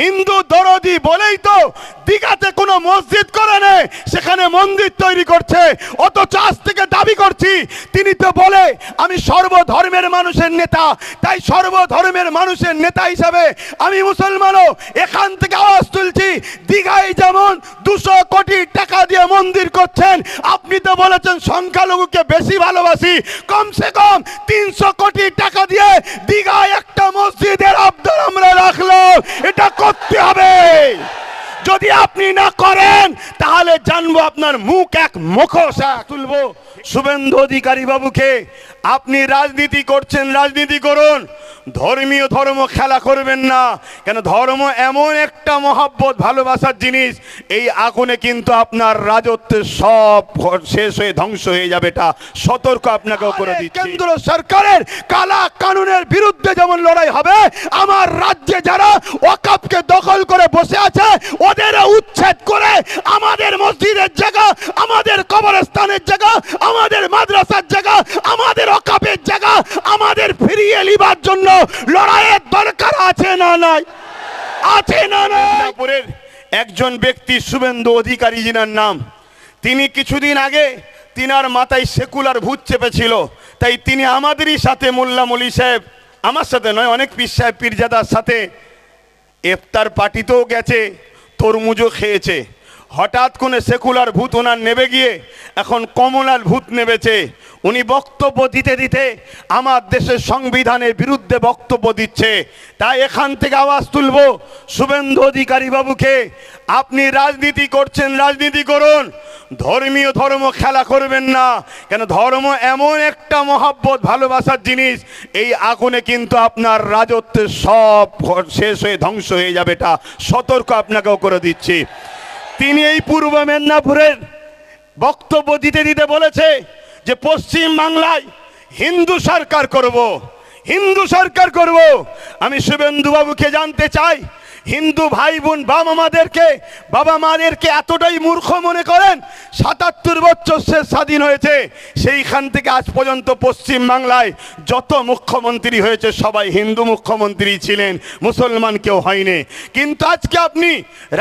হিন্দু দরদি বলেই তো দীঘাতে কোনো মসজিদ করে নেই, সেখানে মন্দির তৈরি করছে, অথচ আজ থেকে দাবি করছি, তিনি তো বলে, আমি সর্বধর্মের মানুষের নেতা, তাই সর্বধর্মের মানুষের নেতা হিসাবে আমি মুসলমানও, এখান থেকে আওয়াজ তুলছি, দীঘায় যেমন দুশো কোটি টাকা দিয়ে মন্দির করছেন, আপনি তো বলেছেন সংখ্যালঘুকে বেশি ভালোবাসি, কমসে কম তিনশো কোটি টাকা দিয়ে দীঘায় একটা মসজিদের রাখলাম এটা করতে হবে। যদি আপনি না করেন তাহলে জানব আপনার মুখ এক মুখোশা। তুলবো। শুভেন্দু অধিকারী বাবুকে আপনি রাজনীতি করছেন রাজনীতি করুন। ধর্মীয় ধর্ম খেলা করবেন না। কেন ধর্ম এমন একটা মহাব্বত ভালোবাসার জিনিস এই আগুনে কিন্তু আপনার রাজত্বের সব শেষ হয়ে ধ্বংস হয়ে যাবে এটা। সতর্ক আপনাকেও করে দিচ্ছি। কেন্দ্র সরকারের কালা কানুনের বিরুদ্ধে যেমন লড়াই হবে আমার রাজ্যে যারা ওয়াকাপকে দখল করে বসে আছে ওদের উচ্ছেদ করে, আমাদের মসজিদের জায়গা, আমাদের কবরস্থানের জায়গা, আমাদের মাদ্রাসার জায়গা, আমাদের ওয়াকাপের জায়গা, আমাদের ফিরিয়ে লিবার জন্য লড়াইয়ের দরকার আছে না নাই? আছে না নাই? একজন ব্যক্তি শুভেন্দু অধিকারী জিনার নাম, তিনি কিছুদিন আগে তিনার মাথায় সেকুলার ভূত চেপেছিল। তাই তিনি আমাদেরই সাথে মোল্লা মলি সাহেব, আমার সাথে নয়, অনেক পীর সাহেব, পীরজাদার সাথে ইফতার পার্টিতেও গেছে। তরমুজও খেয়েছে। হঠাৎ করে সেকুলার ভূত ওনার নেবে গিয়ে, এখন কমলার ভূত নেবেছে। উনি বক্তব্য দিতে দিতে আমার দেশের সংবিধানের বিরুদ্ধে বক্তব্য দিচ্ছে। তাই এখান থেকে আওয়াজ তুলব শুভেন্দু অধিকারী বাবুকে। আপনি রাজনীতি করছেন, রাজনীতি করুন। ধর্মীয় ধর্ম খেলা করবেন না। কেন ধর্ম এমন একটা মহাব্বত, ভালোবাসার জিনিস, এই আগুনে কিন্তু আপনার রাজত্বের সব শেষ হয়ে ধ্বংস হয়ে যাবে এটা সতর্ক আপনাকেও করে দিচ্ছি। তিনি এই পূর্ব মেদিনীপুরের বক্তব্য দিতে দিতে বলেছে যে পশ্চিম বাংলায় হিন্দু সরকার করব, হিন্দু সরকার করব। আমি শুভেন্দুবাবুকে জানতে চাই হিন্দু ভাই বোন বাবা মাদেরকে বাবা মাদেরকে এতটাই মূর্খ মনে করেন, সাতাত্তর বছর সে স্বাধীন হয়েছে। সেইখান থেকে আজ পর্যন্ত পশ্চিম বাংলায় যত মুখ্যমন্ত্রী হয়েছে, সবাই হিন্দু মুখ্যমন্ত্রী ছিলেন, মুসলমান কেউ হয়নি। কিন্তু আজকে আপনি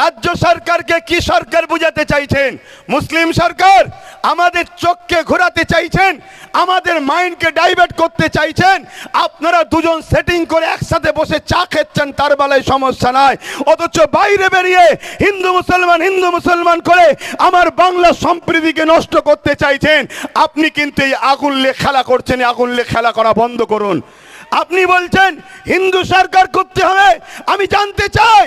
রাজ্য সরকারকে কি সরকার বুঝাতে চাইছেন? মুসলিম সরকার? আমাদের চোখকে ঘোরাতে চাইছেন, আমাদের মাইন্ডকে ডাইভার্ট করতে চাইছেন, আপনারা দুজন সেটিং করে একসাথে বসে চা খেচ্ছেন, তার বেলায় সমস্যা নাই। অথচ বাইরে বেরিয়ে হিন্দু মুসলমান হিন্দু মুসলমান করে আমার বাংলা সম্প্রীতিকে নষ্ট করতে চাইছেন, আপনি কিন্তু এই আগুন খেলা করছেন আগুন খেলা করা বন্ধ করুন। আপনি বলছেন, হিন্দু সরকার করতে হবে, আমি জানতে চাই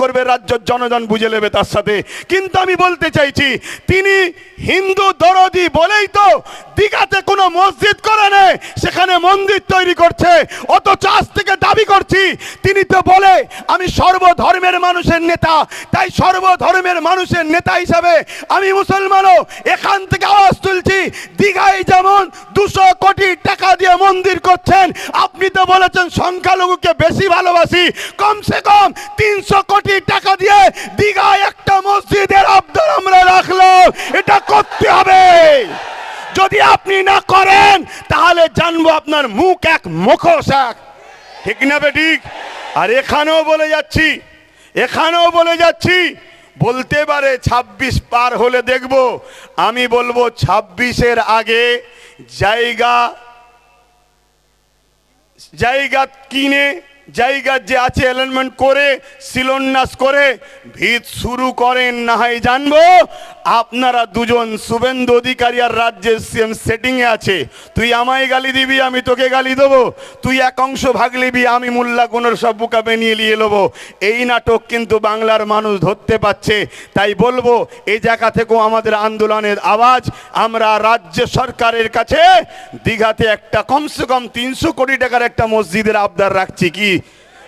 করবে রাজ্যের জনগণ বুঝে নেবে তার সাথে। কিন্তু আমি বলতে চাইছি, তিনি হিন্দু দরদি বলেই তো দীঘাতে কোনো মসজিদ করে নেই, সেখানে মন্দির তৈরি করছে। অথচ আজ থেকে দাবি করছি, তিনি তো বলে, আমি সর্বধর্মের মানুষের নেতা, তাই সর্বধর্মের মানুষের নেতা হিসাবে আমি মুসলমানও। এখান থেকে আওয়াজ তুলছি, দীঘায় যেমন দুশো কোটি টাকা দিয়ে মন্দির করছেন, আপনি তো বলেছেন সংখ্যালঘুকে বেশি ভালোবাসি, কমসে কম তিনশো কোটি টাকা দিয়ে দীঘায় একটা মসজিদের আবদার আমরা রাখলাম। এটা করতে হবে। যদি আপনি না করেন, তাহলে জানব আপনার মুখ এক মুখোশ এক ঠিক না বেঠিক আর এখানেও বলে যাচ্ছি, এখানেও বলে যাচ্ছি, বলতে পারে ছাব্বিশ পার হলে দেখব। আমি বলব ছাব্বিশের আগে জায়গা জায়গা কিনে জায়গা যে আছে অ্যালাইনমেন্ট করে, শিলন্যাস করে, ভিত শুরু করেন না হয় জানব। আপনারা দুজন শুভেন্দু অধিকারী আর রাজ্যের সিএম সেটিংয়ে আছে। তুই আমায় গালি দিবি, আমি তোকে গালি দেবো। তুই এক অংশ ভাগ লিবি আমি মোল্লা গুণের সব বুকাবে নিয়ে নিয়ে নেব। এই নাটক কিন্তু বাংলার মানুষ ধরতে পারছে। তাই বলব এই জায়গা থেকেও আমাদের আন্দোলনের আওয়াজ, আমরা রাজ্য সরকারের কাছে দীঘাতে একটা কমসে কম তিনশো কোটি টাকার একটা মসজিদের আবদার রাখছি কি?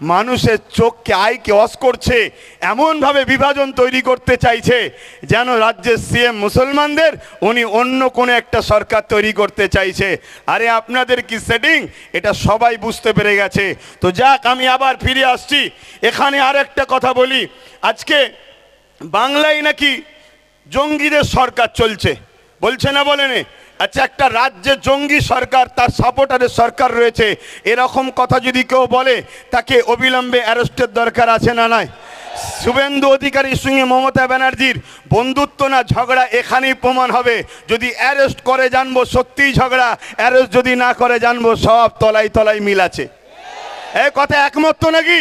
মানুষের চোখকে আয়কে অস করছে, এমনভাবে বিভাজন তৈরি করতে চাইছে, যেন রাজ্যের সিএম মুসলমানদের, উনি অন্য কোনো একটা সরকার তৈরি করতে চাইছে। আরে আপনাদের কি সেটিং এটা সবাই বুঝতে পেরে গেছে। তো যাক, আমি আবার ফিরে আসছি। এখানে আর একটা কথা বলি। আজকে বাংলায় নাকি জঙ্গিদের সরকার চলছে। বলছে না বলেনে আচ্ছা একটা রাজ্যে জঙ্গি সরকার, তার সাপোর্টারের সরকার রয়েছে, এরকম কথা যদি কেউ বলে, তাকে অবিলম্বে অ্যারেস্টের দরকার আছে না নাই? শুভেন্দু অধিকারীর সঙ্গে মমতা ব্যানার্জির বন্ধুত্ব না ঝগড়া এখানেই প্রমাণ হবে। যদি অ্যারেস্ট করে জানব সত্যিই ঝগড়া, অ্যারেস্ট যদি না করে জানব সব তলাই তলাই মিল আছে। এ কথা একমত নাকি?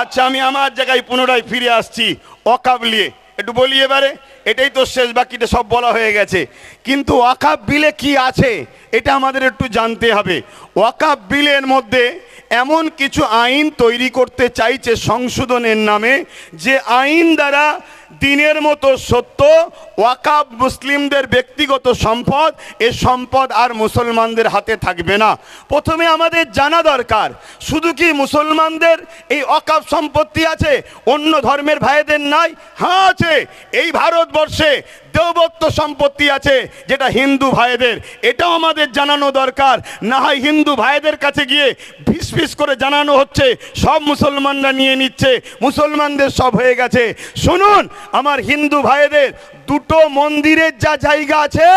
আচ্ছা আমি আমার জায়গায় পুনরায় ফিরে আসছি, অকাবলিয়ে। একটু বলি এবারে, এটাই তো শেষ, বাকিটা সব বলা হয়ে গেছে। কিন্তু ওয়াকাফ বিলে কি আছে, এটা আমাদের একটু জানতে হবে। ওয়াকাফ বিলের মধ্যে এমন কিছু আইন তৈরি করতে চাইছে সংশোধনের নামে, যে আইন দ্বারা দিনের মতো সত্য, ওয়াকাব মুসলিমদের ব্যক্তিগত সম্পদ, এ সম্পদ আর মুসলমানদের হাতে থাকবে না। প্রথমে আমাদের জানা দরকার, শুধু কি মুসলমানদের এই অকাব সম্পত্তি আছে? অন্য ধর্মের ভাইদের নাই? হ্যাঁ আছে। এই ভারতবর্ষে দেবত্ব সম্পত্তি আছে যেটা হিন্দু ভাইদের। এটাও আমাদের জানানো দরকার। না হয় হিন্দু ভাইদের কাছে গিয়ে ফিস ফিস করে জানানো হচ্ছে, সব মুসলমানরা নিয়ে নিচ্ছে, মুসলমানদের সব হয়ে গেছে। শুনুন, আমার হিন্দু ভাইদের দুটো মন্দিরের যা জায়গা আছে,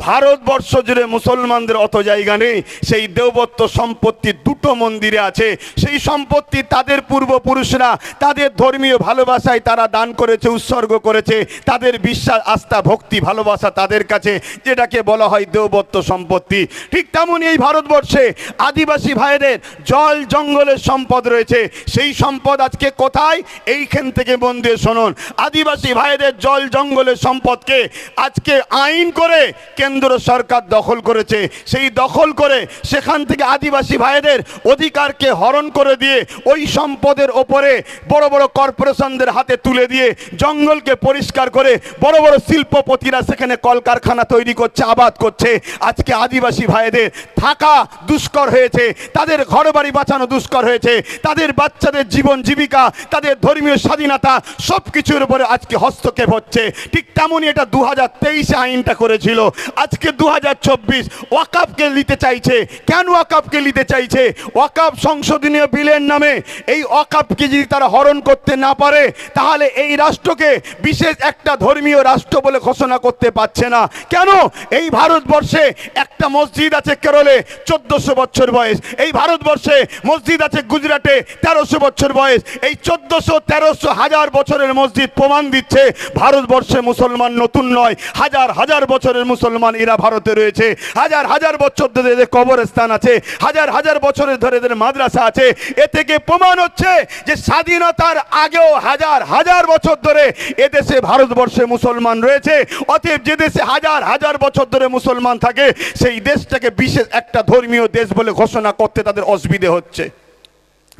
ভারতবর্ষ জুড়ে মুসলমানদের অত জায়গা নেই। সেই দেবত্ব সম্পত্তি দুটো মন্দিরে আছে। সেই সম্পত্তি তাদের পূর্বপুরুষরা, তাদের ধর্মীয় ভালোবাসায় তারা দান করেছে, উৎসর্গ করেছে। তাদের বিশ্বাস, আস্থা, ভক্তি, ভালোবাসা তাদের কাছে, যেটাকে বলা হয় দেবত্ব সম্পত্তি। ঠিক তেমনই এই ভারতবর্ষে আদিবাসী ভাইদের জল জঙ্গলের সম্পদ রয়েছে। সেই সম্পদ আজকে কোথায়? এইখান থেকে মন দিয়ে শুনুন। আদিবাসী ভাইদের জল জঙ্গলের সম্পদকে আজকে আইন করে কেন্দ্র সরকার দখল করেছে। সেই দখল করে সেখান থেকে আদিবাসী ভাইদের অধিকারকে হরণ করে দিয়ে ওই সম্পদের ওপরে বড় বড় কর্পোরেশনদের হাতে তুলে দিয়ে জঙ্গলকে পরিষ্কার করে বড় বড় শিল্পপতিরা সেখানে কলকারখানা তৈরি করছে, আবাদ করছে। আজকে আদিবাসী ভাইদের থাকা দুষ্কর হয়েছে, তাদের ঘর বাড়ি বাঁচানো দুষ্কর হয়েছে, তাদের বাচ্চাদের জীবন জীবিকা, তাদের ধর্মীয় স্বাধীনতা সব কিছুর উপরে আজকে হস্তক্ষেপ হচ্ছে। ঠিক তেমনই এটা দু হাজার তেইশে আইনটা করেছিল। আজকে দু হাজার চব্বিশ ওয়াকাপকে নিতে চাইছে। কেন ওয়াকাপকে নিতে চাইছে? ওয়াকাপ সংশোধনীয় বিলের নামে এই ওয়াকাপকে যদি তারা হরণ করতে না পারে, তাহলে এই রাষ্ট্রকে বিশেষ একটা ধর্মীয় রাষ্ট্র বলে ঘোষণা করতে পারছে না। কেন? এই ভারতবর্ষে একটা মসজিদ আছে কেরলে, চোদ্দশো বছর বয়স। এই ভারতবর্ষে মসজিদ আছে গুজরাটে, তেরোশো বছর বয়স। এই চোদ্দশো তেরোশো হাজার বছরের মসজিদ প্রমাণ দিচ্ছে ভারতবর্ষে মুসলমান নতুন নয়। হাজার হাজার বছরের মুসলমান এরা ভারতে রয়েছে। হাজার হাজার বছর ধরে এদের কবরস্থান আছে। হাজার হাজার বছরের ধরে এদের মাদ্রাসা আছে। এ থেকে প্রমাণ হচ্ছে যে স্বাধীনতার আগেও হাজার হাজার বছর ধরে এদেশে ভারতবর্ষে মুসলমান রয়েছে। অতএব যে দেশে হাজার হাজার বছর ধরে মুসলমান থাকে, সেই দেশটাকে বিশেষ একটা ধর্মীয় দেশ বলে ঘোষণা করতে তাদের অসুবিধে হচ্ছে।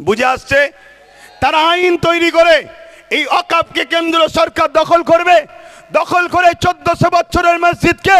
বুঝে আসছে? তারা আইন তৈরি করে, এই অকাপকে কেন্দ্র সরকার দখল করবে। দখল করে চোদ্দশো বছরের মসজিদকে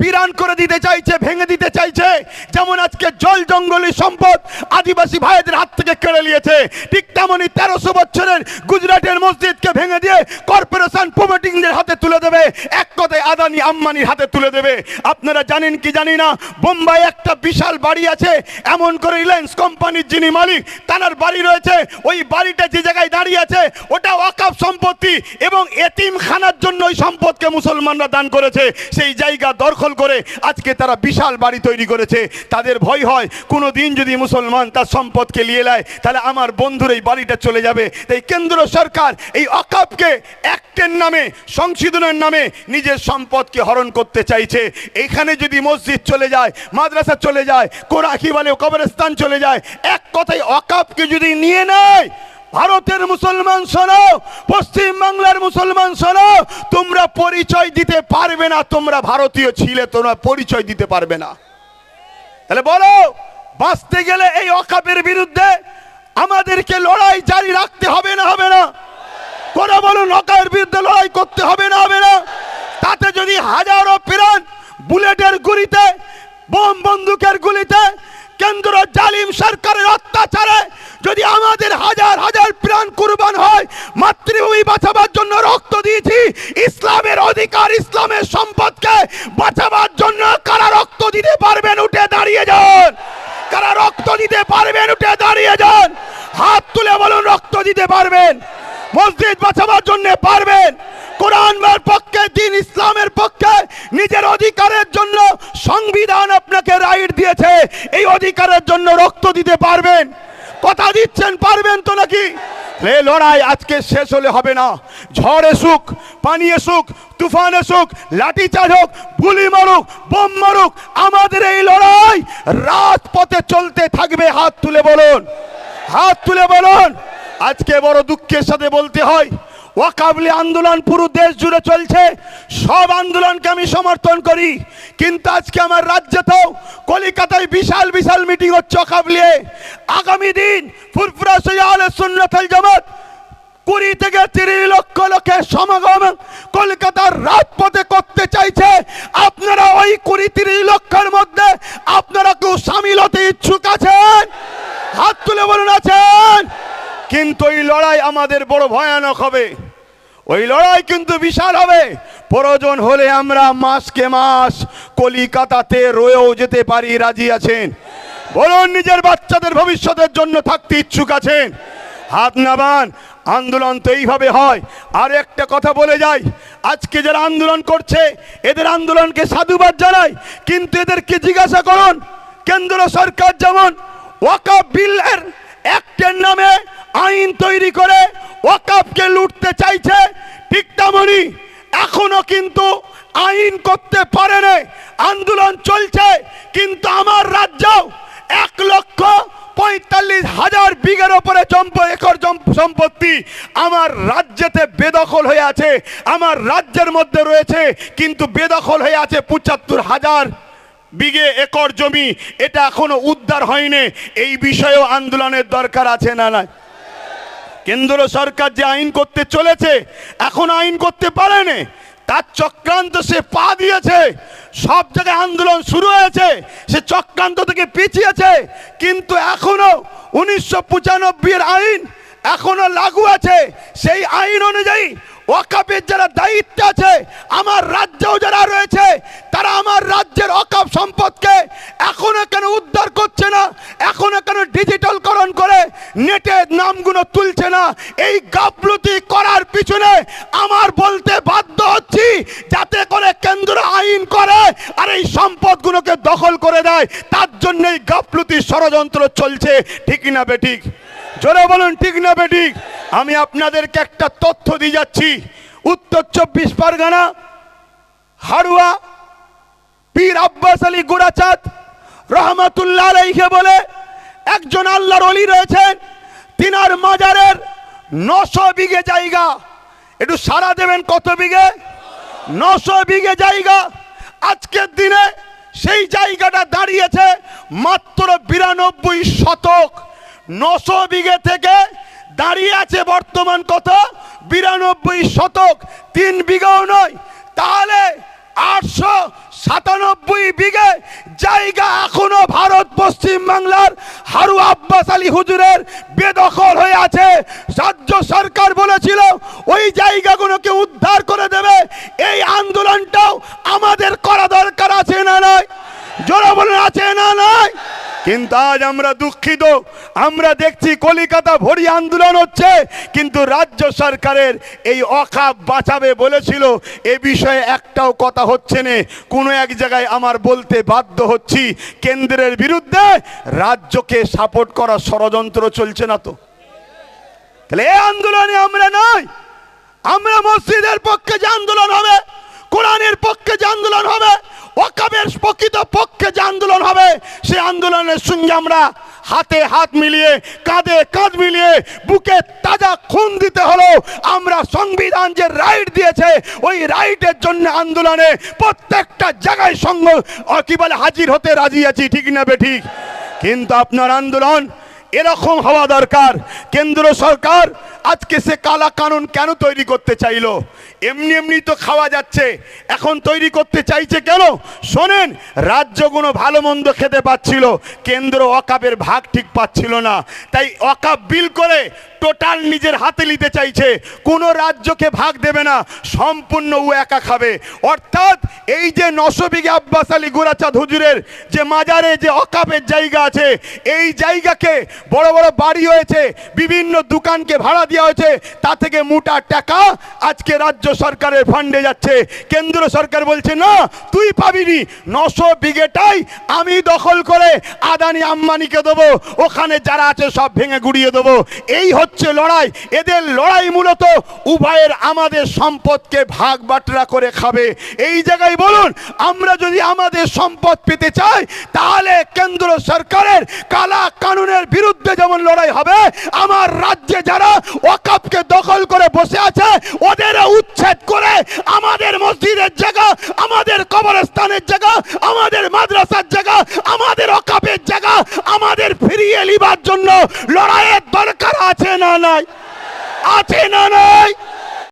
বিরান করে দিতে চাইছে, ভেঙে দিতে চাইছে। যেমন আজকে জল জঙ্গলি সম্পদ আদিবাসী ভাইদের হাত থেকে কেড়ে নিয়েছে, ঠিক তেমনই তেরোশো বছরের গুজরাটের মসজিদকে ভেঙে দিয়ে কর্পোরেশন প্রমোটিংদের হাতে তুলে দেবে, এক কথায় আদানি আম্বানির হাতে তুলে দেবে। আপনারা জানেন কি জানি না, বোম্বাই একটা বিশাল বাড়ি আছে, এমন করে রিলায়েন্স কোম্পানির যিনি মালিক তার বাড়ি রয়েছে। ওই বাড়িটা যে জায়গায় দাঁড়িয়ে আছে, ওটা ওয়াকাফ সম্পত্তি এবং এতিম খানার জন্য ওই সম্পদকে মুসলমানরা দান করেছে, সেই জায়গা দখল করে আজকে তারা বিশাল বাড়ি তৈরি করেছে। তাদের ভয় হয় কোনো দিন যদি মুসলমান তার সম্পদকে নিয়ে নেয়, তাহলে আমার বন্ধুর এই বাড়িটা চলে যাবে। তাই কেন্দ্র সরকার এই অকাপকে অ্যাক্টের নামে, সংশোধনের নামে নিজের সম্পদকে হরণ করতে চাইছে। এখানে যদি মসজিদ চলে যায়, মাদ্রাসা চলে যায় কোরআ কি বলে কবরস্থান চলে যায়, এক কথায় অকাপকে যদি নিয়ে নেয় ভারতের মুসলমান শোনো, পশ্চিম বাংলার মুসলমান শোনো, তোমরা পরিচয় দিতে পারবে না, তোমরা ভারতীয় ছিলে, তোমরা পরিচয় দিতে পারবে না। তাহলে বলো, বাঁচতে গেলে এই অকাপের বিরুদ্ধে আমাদেরকে লড়াই জারি রাখতে হবে না হবে না? কোনো বলুন, অকাপের বিরুদ্ধে লড়াই করতে হবে না হবে না? তাতে যদি হাজারো প্রাণ বুলেটের গুলিতে, বোম বন্দুকের গুলিতে কেন্দ্র জালিম সরকারের অত্যাচারে যদি আমাদের হাজার হাজার প্রাণ কুরবান হয়, মাতৃভূমি বাঁচাবার জন্য রক্ত দিয়েছি, ইসলামের অধিকার, ইসলামের সম্পদকে বাঁচাবার জন্য কারা রক্ত দিতে পারবেন উঠে দাঁড়িয়ে যান। কারা রক্ত দিতে পারবেন উঠে দাঁড়িয়ে যান। হাত তুলে বলুন, রক্ত দিতে পারবেন। মসজিদ বাঁচাবার জন্য পারবেন। কোরআনের পক্ষে, দিন ইসলামের পক্ষে, নিজের অধিকারের জন্য সংবিধান আপনাকে রাইট দিয়েছে এই অধিকারের জন্য রক্ত দিতে পারবেন? কথা দিচ্ছেন, পারবেন তো নাকি? এ লড়াই আজকে শেষ হলে হবে না। ঝড় এসুক, পানি এসুক, তুফান এসুক লাঠি চার্জ হোক, গুলি মারুক, বোম মারুক, আমাদের এই লড়াই রাজপথে চলতে থাকবে। হাত তুলে বলুন, হাত তুলে বলুন। আজকে বড় দুঃখের সাথে বলতে হয়, ওয়াকাবলি আন্দোলন পুরো দেশ জুড়ে চলছে। সব আন্দোলনকে আমি সমর্থন করি, কিন্তু আজকে আমার রাজ্যেতেও কলিকাতায় বিশাল বিশাল মিটিং হচ্ছে ওয়াকাবলিয়ে আগামী দিন ফুরফুরা সৈয়াল সুন্নতল জামাত কুড়ি থেকে তিরিশ লক্ষ লোকের সমাগম কলকাতার রাজপথে করতে চাইছে। আপনারা ওই কুড়ি, তিরিশ লক্ষের মধ্যে আপনারা কেউ সামিল হতে ইচ্ছুক আছেন? হাত তুলে বলুন আছেন? কিন্তু এই লড়াই আমাদের বড় ভয়ানক হবে। ওই লড়াই কিন্তু বিশাল হবে। প্রয়োজন হলে আমরা মাসকে মাস কলিকাতাতে রয়েও যেতে পারি, রাজি আছেন। বলুন, নিজের বাচ্চাদের ভবিষ্যতের জন্য থাকতে ইচ্ছুক আছেন। হাত নাবান আন্দোলন তো এইভাবে হয়। আর একটা কথা বলে যাই, আজকে যারা আন্দোলন করছে, এদের আন্দোলনকে সাধুবাদ জানাই, কিন্তু এদেরকে জিজ্ঞাসা করুন, কেন্দ্র সরকার যেমন ওয়াকা বিলের অ্যাক্টের নামে আইন তৈরি করে ওয়াকাফকে লুটতে চাইছে। ঠিক তেমনি এখনও কিন্তু আইন করতে পারে আন্দোলন চলছে, কিন্তু আমার রাজ্য এক লক্ষ পঁয়তাল্লিশ হাজার বিঘের ওপরে একর সম্পত্তি আমার রাজ্যেতে বেদখল হয়ে আছে। আমার রাজ্যের মধ্যে রয়েছে, কিন্তু বেদখল হয়ে আছে পঁচাত্তর হাজার বিঘে একর জমি, এটা এখনও উদ্ধার হয়নি। এই বিষয়েও আন্দোলনের দরকার আছে না না কেন্দ্র সরকার যে আইন করতে চলেছে, এখন আইন করতে পারেনি। তার চক্রান্ত সে পা দিয়েছে। সব জায়গায় আন্দোলন শুরু হয়েছে, সে চক্রান্ত থেকে পিছিয়েছে। কিন্তু এখনও উনিশশো পঁচানব্বই এর আইন এখনও লাগু আছে। সেই আইন অনুযায়ী ওয়াকাপের যারা দায়িত্ব আছে, আমার রাজ্যেও যারা রয়েছে, তারা আমার রাজ্যের অকাপ সম্পদকে এখনও কেন উদ্ধার করছে না, এখনও কেন ডিজিটালকরণ করে নেটের নামগুলো তুলছে না? এই গাফলতি করার পিছনে আমার বলতে বাধ্য হচ্ছি, যাতে করে কেন্দ্র আইন করে আর এই সম্পদগুলোকে দখল করে দেয়। তার জন্য এই গাফলতি ষড়যন্ত্র চলছে। ঠিক না বেঠিক জোরে বলুন, ঠিক না বেঠিক আমি আপনাদেরকে একটা তথ্য দিয়ে যাচ্ছি। উত্তর চব্বিশ পরগনা, হাড়ুয়া, পীর আব্বাস আলী গুড়াচাঁদ রহমাতুল্লাহ আলাইহে বলে একজন আল্লাহর অলি রয়েছেন। তিনার মাজারের নশো বিঘে জায়গা। একটু সারা দেবেন কত বিঘে? নশো বিঘে জায়গা। আজকের দিনে সেই জায়গাটা দাঁড়িয়েছে মাত্র বিরানব্বই শতক। নশো বিঘে থেকে দাঁড়িয়ে আছে বর্তমান কত? বিরানব্বই শতক, তিন বিঘাও নয়। তাহলে আটশো সাতানব্বই বিঘে জায়গা এখনও ভারত পশ্চিম বাংলার হারু আব্বাস আলী হুজুরের বেদখল হয়ে আছে। রাজ্য সরকার বলেছিল, ওই জায়গাগুলোকে উদ্ধার করে দেবে। এই আন্দোলনটাও আমাদের করা দরকার আছে না নয় জোরে বলুন, আছে না নয় কিন্তু আজ আমরা দুঃখিত। আমরা দেখছি কলিকাতা ভরি আন্দোলন হচ্ছে, কিন্তু রাজ্য সরকারের এই অখাপ বাঁচাবে বলেছিল। এ বিষয়ে একটাও কথা হচ্ছে না। কোনো এক জায়গায় আমার বলতে বাধ্য হচ্ছি, কেন্দ্রের বিরুদ্ধে রাজ্যকে সাপোর্ট করা ষড়যন্ত্র চলছে না তো। তাহলে এই আন্দোলনে আমরা নয়, আমরা মসজিদের পক্ষে যে আন্দোলন হবে কোরআনের পক্ষে যে আন্দোলন হবে, ওয়াকাবের প্রকৃত পক্ষে যে আন্দোলন হবে সেই আন্দোলনের সঙ্গে আমরা হাতে হাত মিলিয়ে, কাঁধে কাঁধ মিলিয়ে, বুকে তাজা খুন দিতে হলো আমরা সংবিধান যে রাইট দিয়েছে, ওই রাইটের জন্য আন্দোলনে প্রত্যেকটা জায়গায় সঙ্গ কি বলে, হাজির হতে রাজি আছি, ঠিক না বে ঠিক? কিন্তু আপনার আন্দোলন এরকম হওয়া দরকার। কেন্দ্র সরকার আজকে সে কালা কানুন কেন তৈরি করতে চাইলো? এমনি এমনি তো খাওয়া যাচ্ছে। এখন তৈরি করতে চাইছে কেন? শোনেন রাজ্যগুলো ভালো মন্দ খেতে পাচ্ছিল, কেন্দ্র অকাপের ভাগ ঠিক পাচ্ছিল না। তাই অকাপ বিল করে টোটাল নিজের হাতে নিতে চাইছে। কোনো রাজ্যকে ভাগ দেবে না, সম্পূর্ণ ও একা খাবে। অর্থাৎ এই যে নশো বিঘে আব্বাস আলী গুরাচাঁদ হুজুরের যে মাজারে যে অকাপের জায়গা আছে, এই জায়গাকে বড় বড় বাড়ি হয়েছে, বিভিন্ন দোকানকে ভাড়া দেওয়া হয়েছে, তা থেকে মোটা টাকা আজকে রাজ্য সরকারের ফান্ডে যাচ্ছে। কেন্দ্র সরকার বলছে, না, তুই পাবিনি। নশো বিঘেটাই আমি দখল করে আদানি আম্বানিকে দেবো। ওখানে যারা আছে সব ভেঙে গুড়িয়ে দেবো। এই হচ্ছে লড়াই। এদের লড়াই মূলত উভয়ের আমাদের সম্পদকে ভাগ বাটরা করে খাবে। এই জায়গায় বলুন, আমরা যদি আমাদের সম্পদ পেতে চাই, তাহলে কেন্দ্র সরকারের কালা কানুনের বিরুদ্ধে যেমন লড়াই হবে, আমার রাজ্যে যারা ওয়াকাপকে দখল করে বসে আছে ওদের উচ্ছেদ করে আমাদের মসজিদের জায়গা, আমাদের কবরস্থানের জায়গা, আমাদের মাদ্রাসার জায়গা, আমাদের অকাপের জায়গা, আমাদের ফিরিয়ে নিবার জন্য লড়াইয়ের দরকার আছে না নাই? আছে না নাই?